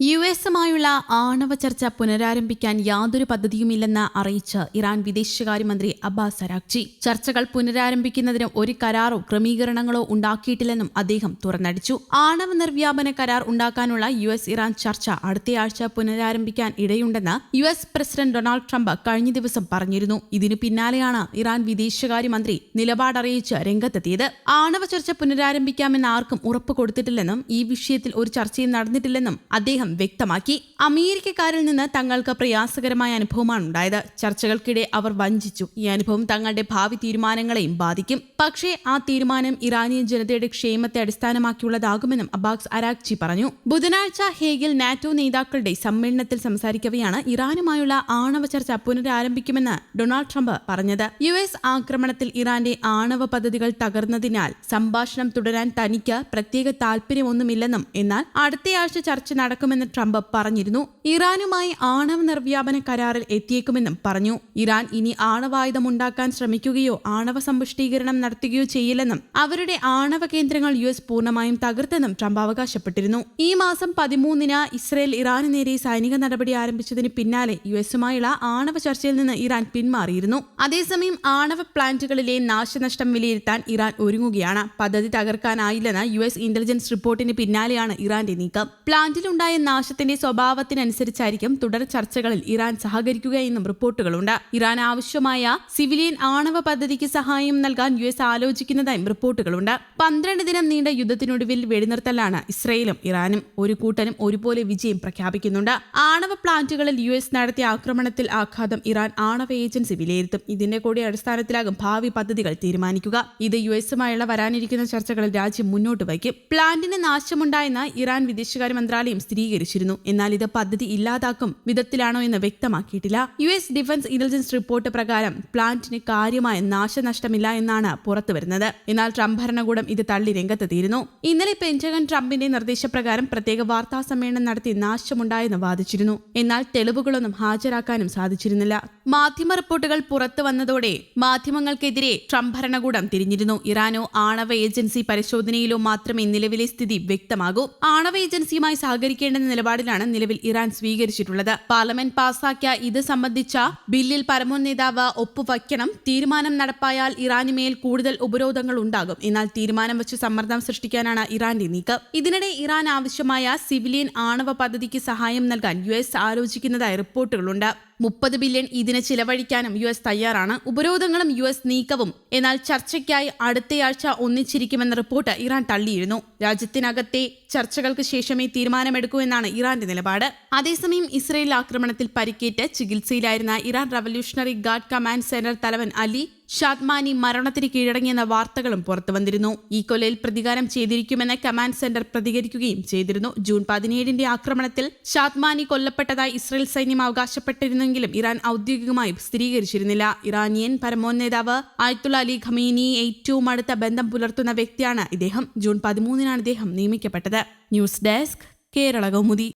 U എസുമായുള്ള ആണവ ചർച്ച പുനരാരംഭിക്കാൻ യാതൊരു പദ്ധതിയുമില്ലെന്ന് അറിയിച്ച് ഇറാൻ വിദേശകാര്യമന്ത്രി അബ്ബാസ് അരാക്ചി ചർച്ചകൾ പുനരാരംഭിക്കുന്നതിന് ഒരു കരാറോ ക്രമീകരണങ്ങളോ ഉണ്ടാക്കിയിട്ടില്ലെന്നും അദ്ദേഹം തുറന്നടിച്ചു. ആണവ നിർവ്യാപന കരാർ ഉണ്ടാക്കാനുള്ള യു എസ് ഇറാൻ ചർച്ച അടുത്തയാഴ്ച പുനരാരംഭിക്കാൻ ഇടയുണ്ടെന്ന് U S president Donald Trump കഴിഞ്ഞ ദിവസം പറഞ്ഞിരുന്നു. ഇതിനു പിന്നാലെയാണ് ഇറാൻ വിദേശകാര്യമന്ത്രി നിലപാടറിയിച്ച് രംഗത്തെത്തിയത്. ആണവ ചർച്ച പുനരാരംഭിക്കാമെന്ന് ആർക്കും ഉറപ്പ് കൊടുത്തിട്ടില്ലെന്നും ഈ വിഷയത്തിൽ ഒരു ചർച്ചയും നടന്നിട്ടില്ലെന്നും അദ്ദേഹം വ്യക്തമാക്കി അമേരിക്കക്കാരിൽ നിന്ന് തങ്ങൾക്ക് പ്രയാസകരമായ അനുഭവമാണ് ഉണ്ടായത്. ചർച്ചകൾക്കിടെ അവർ വഞ്ചിച്ചു. ഈ അനുഭവം തങ്ങളുടെ ഭാവി തീരുമാനങ്ങളെയും ബാധിക്കും. പക്ഷേ ആ തീരുമാനം ഇറാനിയൻ ജനതയുടെ ക്ഷേമത്തെ അടിസ്ഥാനമാക്കിയുള്ളതാകുമെന്നും അബാക്സ് അരാക്ചി പറഞ്ഞു. ബുധനാഴ്ച ഹേഗിൽ നാറ്റോ നേതാക്കളുടെ സമ്മേളനത്തിൽ സംസാരിക്കവെയാണ് ഇറാനുമായുള്ള ആണവ ചർച്ച പുനരാരംഭിക്കുമെന്ന് ഡൊണാൾഡ് ട്രംപ് പറഞ്ഞത്. യു എസ് ആക്രമണത്തിൽ ഇറാന്റെ ആണവ പദ്ധതികൾ തകർന്നതിനാൽ സംഭാഷണം തുടരാൻ തനിക്ക് പ്രത്യേക താൽപര്യമൊന്നുമില്ലെന്നും എന്നാൽ അടുത്തയാഴ്ച ചർച്ച നടക്കുമെന്ന് ട്രംപ് പറഞ്ഞിരുന്നു. ഇറാനുമായി ആണവ നിർവ്യാപന കരാറിൽ എത്തിയേക്കുമെന്നും പറഞ്ഞു. ഇറാൻ ഇനി ആണവായുധം ഉണ്ടാക്കാൻ ശ്രമിക്കുകയോ ആണവ സമ്പുഷ്ടീകരണം നടത്തുകയോ ചെയ്യില്ലെന്നും അവരുടെ ആണവ കേന്ദ്രങ്ങൾ യു എസ് പൂർണമായും തകർത്തെന്നും ട്രംപ് അവകാശപ്പെട്ടിരുന്നു. ഈ മാസം പതിമൂന്നിന് ഇസ്രയേൽ ഇറാന് നേരെ സൈനിക നടപടി ആരംഭിച്ചതിന് പിന്നാലെ യു എസുമായുള്ള ആണവ ചർച്ചയിൽ നിന്ന് ഇറാൻ പിന്മാറിയിരുന്നു. അതേസമയം ആണവ പ്ലാന്റുകളിലെ നാശനഷ്ടം വിലയിരുത്താൻ ഇറാൻ ഒരുങ്ങുകയാണ്. പദ്ധതി തകർക്കാനായില്ലെന്ന് യു എസ് ഇന്റലിജൻസ് റിപ്പോർട്ടിന് പിന്നാലെയാണ് ഇറാന്റെ നീക്കം. പ്ലാന്റിലുണ്ടായ നാശത്തിന്റെ സ്വഭാവത്തിനനുസരിച്ചായിരിക്കും തുടർ ചർച്ചകളിൽ ഇറാൻ സഹകരിക്കുക എന്നും റിപ്പോർട്ടുകളുണ്ട്. ഇറാൻ ആവശ്യമായ സിവിലിയൻ ആണവ പദ്ധതിക്ക് സഹായം നൽകാൻ യു എസ് ആലോചിക്കുന്നതായും റിപ്പോർട്ടുകളുണ്ട്. പന്ത്രണ്ട് ദിനം നീണ്ട യുദ്ധത്തിനൊടുവിൽ വെടിനിർത്തലാണ് ഇസ്രയേലും ഇറാനും. ഒരു കൂട്ടനും ഒരുപോലെ വിജയം പ്രഖ്യാപിക്കുന്നുണ്ട്. ആണവ പ്ലാന്റുകളിൽ യു എസ് നടത്തിയ ആക്രമണത്തിൽ ആഘാതം ഇറാൻ ആണവ ഏജൻസി വിലയിരുത്തും. ഇതിന്റെ കൂടി അടിസ്ഥാനത്തിലാകും ഭാവി പദ്ധതികൾ തീരുമാനിക്കുക. ഇത് യു എസുമായുള്ള വരാനിരിക്കുന്ന ചർച്ചകളിൽ രാജ്യം മുന്നോട്ട് വയ്ക്കും. പ്ലാന്റിന് നാശമുണ്ടായെന്ന് ഇറാൻ വിദേശകാര്യ മന്ത്രാലയം സ്ഥിരീകരിച്ചിരുന്നു എന്നാൽ ഇത് പദ്ധതി ഇല്ലാതാക്കും വിധത്തിലാണോ എന്ന് വ്യക്തമാക്കിയിട്ടില്ല. U S defence intelligence report പ്രകാരം പ്ലാന്റിന് കാര്യമായ നാശനഷ്ടമില്ല എന്നാണ് പുറത്തുവരുന്നത്. എന്നാൽ ട്രംപ് ഭരണകൂടം ഇത് തള്ളി രംഗത്തെത്തിയിരുന്നു ഇന്നലെ പെന്റഗൺ ട്രംപിന്റെ നിർദ്ദേശപ്രകാരം പ്രത്യേക വാർത്താ സമ്മേളനം നടത്തി നാശമുണ്ടായെന്ന് വാദിച്ചിരുന്നു. എന്നാൽ തെളിവുകളൊന്നും ഹാജരാക്കാനും സാധിച്ചിരുന്നില്ല. മാധ്യമ റിപ്പോർട്ടുകൾ പുറത്തു വന്നതോടെ മാധ്യമങ്ങൾക്കെതിരെ ട്രംപ് ഭരണകൂടം തിരിഞ്ഞിരുന്നു. ഇറാനോ ആണവ ഏജൻസി പരിശോധനയിലോ മാത്രമേ നിലവിലെ സ്ഥിതി വ്യക്തമാകൂ. ആണവ ഏജൻസിയുമായി സഹകരിക്കേണ്ടെന്ന നിലപാടിലാണ് നിലവിൽ ഇറാൻ സ്വീകരിച്ചിട്ടുള്ളത്. പാർലമെന്റ് പാസാക്കിയ ഇത് സംബന്ധിച്ച ബില്ലിൽ പരമോന്നേതാവ് ഒപ്പുവയ്ക്കണം തീരുമാനം നടപ്പായാൽ ഇറാനുമേൽ കൂടുതൽ ഉപരോധങ്ങൾ ഉണ്ടാകും. എന്നാൽ തീരുമാനം വെച്ച് സമ്മർദ്ദം സൃഷ്ടിക്കാനാണ് ഇറാന്റെ നീക്കം. ഇതിനിടെ ഇറാൻ ആവശ്യമായ സിവിലിയൻ ആണവ പദ്ധതിക്ക് സഹായം നൽകാൻ യു ആലോചിക്കുന്നതായി റിപ്പോർട്ടുകളുണ്ട്. മുപ്പത് ബില്യൺ ഇതിന് ചിലവഴിക്കാനും യു എസ് തയ്യാറാണ്. ഉപരോധങ്ങളും യു എസ് നീക്കവും. എന്നാൽ ചർച്ചയ്ക്കായി അടുത്തയാഴ്ച ഒന്നിച്ചിരിക്കുമെന്ന റിപ്പോർട്ട് ഇറാൻ തള്ളിയിരുന്നു. രാജ്യത്തിനകത്തെ ചർച്ചകൾക്ക് ശേഷമേ തീരുമാനമെടുക്കൂ എന്നാണ് ഇറാന്റെ നിലപാട്. അതേസമയം ഇസ്രയേൽ ആക്രമണത്തിൽ പരിക്കേറ്റ് ചികിത്സയിലായിരുന്ന Iran revolutionary guard command centre തലവൻ അലി ഷാദ്മാനി മരണത്തിന് കീഴടങ്ങിയെന്ന വാർത്തകളും പുറത്തുവന്നിരുന്നു. ഈ കൊലയിൽ പ്രതികാരം ചെയ്തിരിക്കുമെന്ന് കമാൻഡ് സെന്റർ പ്രതികരിക്കുകയും ചെയ്തിരുന്നു. ജൂൺ പതിനേഴിന്റെ ആക്രമണത്തിൽ ഷാദ്മാനി കൊല്ലപ്പെട്ടതായി ഇസ്രയേൽ സൈന്യം അവകാശപ്പെട്ടിരുന്നെങ്കിലും ഇറാൻ ഔദ്യോഗികമായി സ്ഥിരീകരിച്ചിരുന്നില്ല. ഇറാനിയൻ പരമോന്നത നേതാവ് ആയത്തുള്ള അലി ഖമീനി ഏറ്റവും അടുത്ത ബന്ധം പുലർത്തുന്ന വ്യക്തിയാണ് ഇദ്ദേഹം. ജൂൺ പതിമൂന്നിനാണ് ഇദ്ദേഹം നിയമിക്കപ്പെട്ടത്. News desk Kerala Kaumudi.